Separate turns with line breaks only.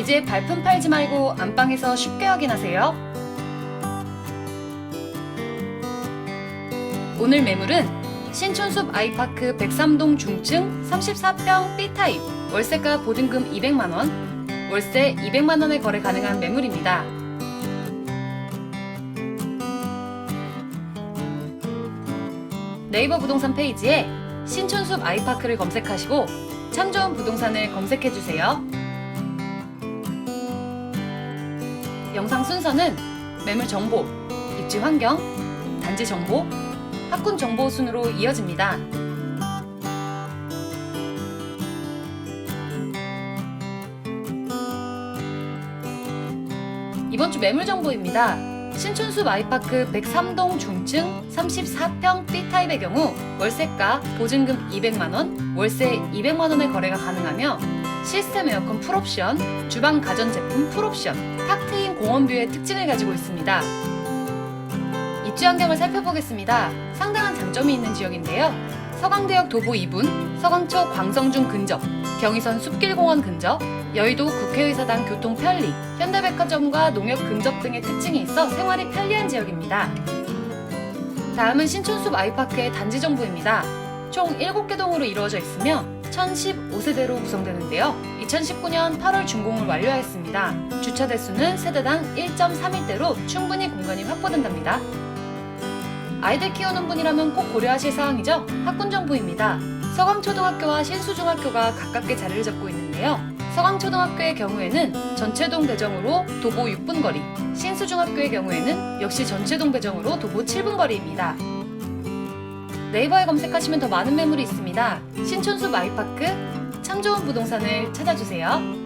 이제 발품 팔지 말고 안방에서 쉽게 확인하세요. 오늘 매물은 신촌숲 아이파크 103동 중층 34평 B타입 월세가 보증금 200만원, 월세 200만원에 거래 가능한 매물입니다. 네이버 부동산 페이지에 신촌숲 아이파크를 검색하시고 참 좋은 부동산을 검색해주세요. 영상 순서는 매물 정보, 입지 환경, 단지 정보, 학군 정보 순으로 이어집니다. 이번 주 매물 정보입니다. 신촌숲 아이파크 103동 중층 34평 B타입의 경우 월세가 보증금 200만원, 월세 200만원의 거래가 가능하며 시스템 에어컨 풀옵션, 주방 가전제품 풀옵션, 탁 트인 공원뷰의 특징을 가지고 있습니다. 입지 환경을 살펴보겠습니다. 상당한 장점이 있는 지역인데요. 서강대역 도보 2분, 서강초 광성중 근접, 경의선 숲길공원 근접, 여의도 국회의사당 교통 편리, 현대백화점과 농협 근접 등의 특징이 있어 생활이 편리한 지역입니다. 다음은 신촌숲 아이파크의 단지 정보입니다. 총 7개 동으로 이루어져 있으며 1015세대로 구성되는데요. 2019년 8월 준공을 완료하였습니다. 주차 대수는 세대당 1.31대로 충분히 공간이 확보된답니다. 아이들 키우는 분이라면 꼭 고려하실 사항이죠. 학군 정보입니다. 서강초등학교와 신수중학교가 가깝게 자리를 잡고 있는데요. 서강초등학교의 경우에는 전체동 배정으로 도보 6분 거리, 신수중학교의 경우에는 역시 전체동 배정으로 도보 7분 거리입니다. 네이버에 검색하시면 더 많은 매물이 있습니다. 신촌숲 아이파크 참 좋은 부동산을 찾아주세요.